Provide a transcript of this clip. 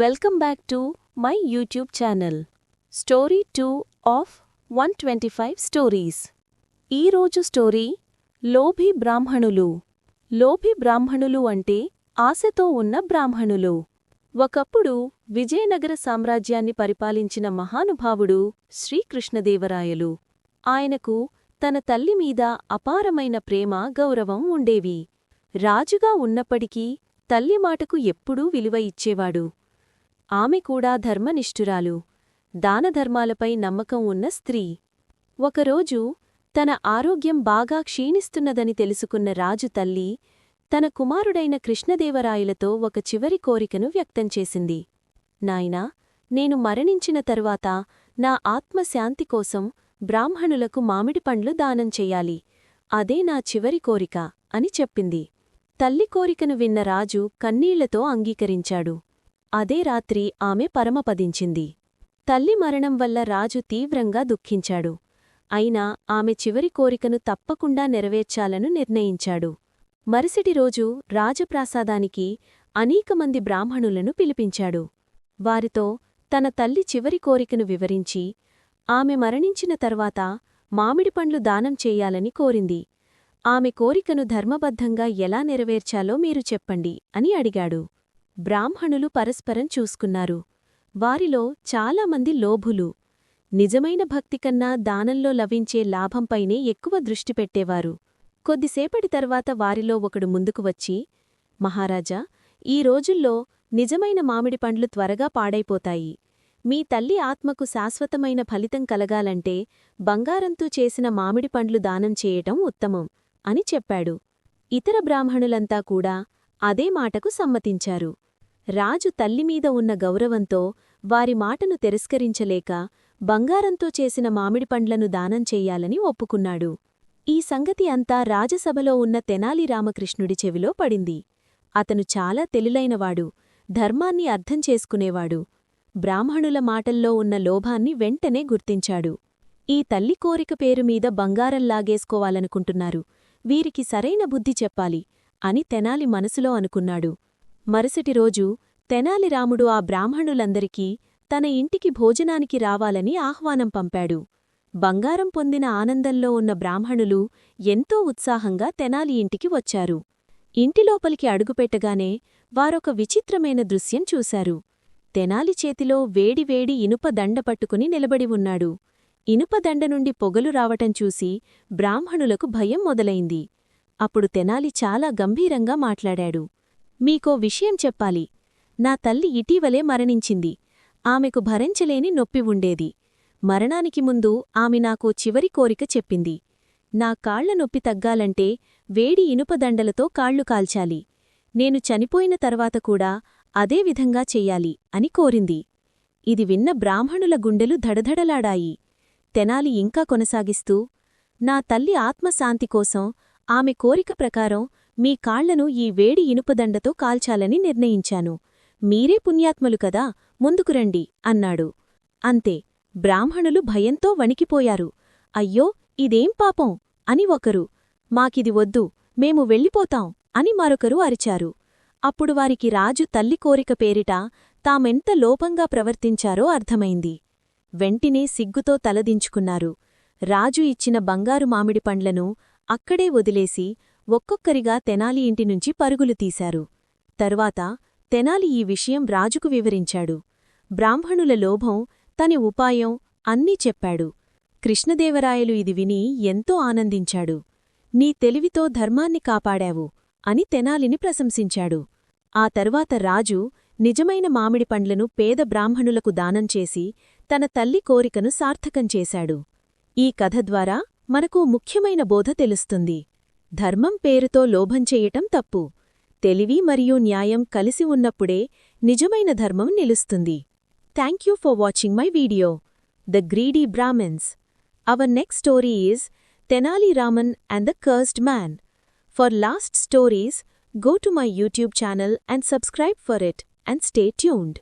Welcome back to my YouTube channel. Story two of one twenty five stories. ఈరోజు story లోభి బ్రాహ్మణులు. లోభి బ్రాహ్మణులు అంటే ఆశతో ఉన్న బ్రాహ్మణులు. ఒకప్పుడు విజయనగర సామ్రాజ్యాన్ని పరిపాలించిన మహానుభావుడు శ్రీకృష్ణదేవరాయలు. ఆయనకు తన తల్లి మీద అపారమైన ప్రేమ గౌరవం ఉండేవి. రాజుగా ఉన్నప్పటికీ తల్లి మాటకు ఎప్పుడూ విలువ ఇచ్చేవాడు. ఆమె కూడా ధర్మనిష్ఠురాలు. దానధర్మాలపై నమ్మకం ఉన్న స్త్రీ. ఒకరోజు తన ఆరోగ్యం బాగా క్షీణిస్తున్నదని తెలుసుకున్న రాజు తల్లి తన కుమారుడైన కృష్ణదేవరాయలతో ఒక చివరి కోరికను వ్యక్తం చేసింది. నాయనా నేను మరణించిన తరువాత నా ఆత్మశాంతి కోసం బ్రాహ్మణులకు మామిడి పండ్లు దానం చెయ్యాలి అదే నా చివరి కోరిక అని చెప్పింది. తల్లి కోరికను విన్న రాజు కన్నీళ్ళతో అంగీకరించాడు. అదే రాత్రి ఆమె పరమపదించింది. తల్లి మరణం వల్ల రాజు తీవ్రంగా దుఃఖించాడు. అయినా ఆమె చివరి కోరికను తప్పకుండా నెరవేర్చాలను నిర్ణయించాడు. మరుసటి రోజు రాజప్రాసాదానికి అనేకమంది బ్రాహ్మణులను పిలిపించాడు. వారితో తన తల్లి చివరి కోరికను వివరించి ఆమె మరణించిన తర్వాత మామిడి పండ్లు దానం చేయాలని కోరింది. ఆమె కోరికను ధర్మబద్ధంగా ఎలా నెరవేర్చాలో మీరు చెప్పండి అని అడిగాడు. బ్రాహ్మణులు పరస్పరం చూసుకున్నారు. వారిలో చాలామంది లోభులు. నిజమైన భక్తికన్నా దానంలో లభించే లాభంపైనే ఎక్కువ దృష్టి పెట్టేవారు. కొద్దిసేపటి తర్వాత వారిలో ఒకడు ముందుకు వచ్చి మహారాజా ఈ రోజుల్లో నిజమైన మామిడి పండ్లు త్వరగా పాడైపోతాయి. మీ తల్లి ఆత్మకు శాశ్వతమైన ఫలితం కలగాలంటే బంగారంతో చేసిన మామిడి పండ్లు దానం చేయటం ఉత్తమం అని చెప్పాడు. ఇతర బ్రాహ్మణులంతా కూడా అదే మాటకు సమ్మతించారు. రాజు తల్లిమీద ఉన్న గౌరవంతో వారి మాటను తిరస్కరించలేక బంగారంతో చేసిన మామిడి పండ్లను దానం చెయ్యాలని ఒప్పుకున్నాడు. ఈ సంగతి అంతా రాజసభలో ఉన్న తెనాలి రామకృష్ణుడి చెవిలో పడింది. అతను చాలా తెలిలైనవాడు ధర్మాన్ని అర్థం చేసుకునేవాడు. బ్రాహ్మణుల మాటల్లో ఉన్న లోభాన్ని వెంటనే గుర్తించాడు. ఈ తల్లి కోరిక పేరు మీద బంగారం లాగేసుకోవాలనుకుంటున్నారు. వీరికి సరైన బుద్ధి చెప్పాలి. అని తెనాలి మనసులో అనుకున్నాడు. మరుసటి రోజు తెనాలి రాముడు ఆ బ్రాహ్మణులందరికీ తన ఇంటికి భోజనానికి రావాలని ఆహ్వానం పంపాడు. బంగారం పొందిన ఆనందంలో ఉన్న బ్రాహ్మణులు ఎంతో ఉత్సాహంగా తెనాలి ఇంటికి వచ్చారు. ఇంటిలోపలికి అడుగుపెట్టగానే వారొక విచిత్రమైన దృశ్యం చూశారు. తెనాలి చేతిలో వేడివేడి ఇనుప దండ పట్టుకుని నిలబడి ఉన్నాడు. ఇనుపదండ నుండి పొగలు రావటం చూసి బ్రాహ్మణులకు భయం మొదలైంది. అప్పుడు తెనాలి చాలా గంభీరంగా మాట్లాడాడు. మీకో విషయం చెప్పాలి. నా తల్లి ఇటీవలే మరణించింది. ఆమెకు భరించలేని నొప్పి ఉండేది. మరణానికి ముందు ఆమె నాకో చివరి కోరిక చెప్పింది. నా కాళ్ళ నొప్పి తగ్గాలంటే వేడి ఇనుపదండలతో కాళ్ళు కాల్చాలి. నేను చనిపోయిన తర్వాత కూడా అదే విధంగా చెయ్యాలి అని కోరింది. ఇది విన్న బ్రాహ్మణుల గుండెలు ధడధడలాడాయి. తెనాలి ఇంకా కొనసాగిస్తూ నా తల్లి ఆత్మశాంతి కోసం ఆమె కోరిక ప్రకారం మీ కాళ్ళను ఈ వేడి ఇనుపదండతో కాల్చాలని నిర్ణయించాను. మీరే పుణ్యాత్మలు కదా ముందుకు రండి అన్నాడు. అంతే బ్రాహ్మణులు భయంతో వణికిపోయారు. అయ్యో ఇదేం పాపం అని ఒకరు. మాకిది వద్దు మేము వెళ్ళిపోతాం అని మరొకరు అరిచారు. అప్పుడు వారికి రాజు తల్లి కోరిక పేరిట తామెంత లోపంగా ప్రవర్తించారో అర్థమైంది. వెంటినే సిగ్గుతో తలదించుకున్నారు. రాజు ఇచ్చిన బంగారు మామిడి పండ్లను అక్కడే వదిలేసి ఒక్కొక్కరిగా తెనాలి ఇంటినుంచి పరుగులు తీశారు. తరువాత తెనాలి ఈ విషయం రాజుకు వివరించాడు. బ్రాహ్మణుల లోభం తని ఉపాయం అన్నీ చెప్పాడు. కృష్ణదేవరాయలు ఇది విని ఎంతో ఆనందించాడు. నీ తెలివితో ధర్మాన్ని కాపాడావు అని తెనాలిని ప్రశంసించాడు. ఆ తరువాత రాజు నిజమైన మామిడి పండ్లను పేద బ్రాహ్మణులకు దానం చేసి తన తల్లి కోరికను సార్థకం చేశాడు. ఈ కథ ద్వారా మనకు ముఖ్యమైన బోధ తెలుస్తుంది. ధర్మం పేరుతో లోభం చెయ్యటం తప్పు. తెలివి మరియు న్యాయం కలిసి ఉన్నప్పుడే నిజమైన ధర్మం నిలుస్తుంది. Thank you for watching my video the greedy Brahmins our next story is Tenali Raman and the cursed man for last stories go to my YouTube channel and subscribe for it and stay tuned.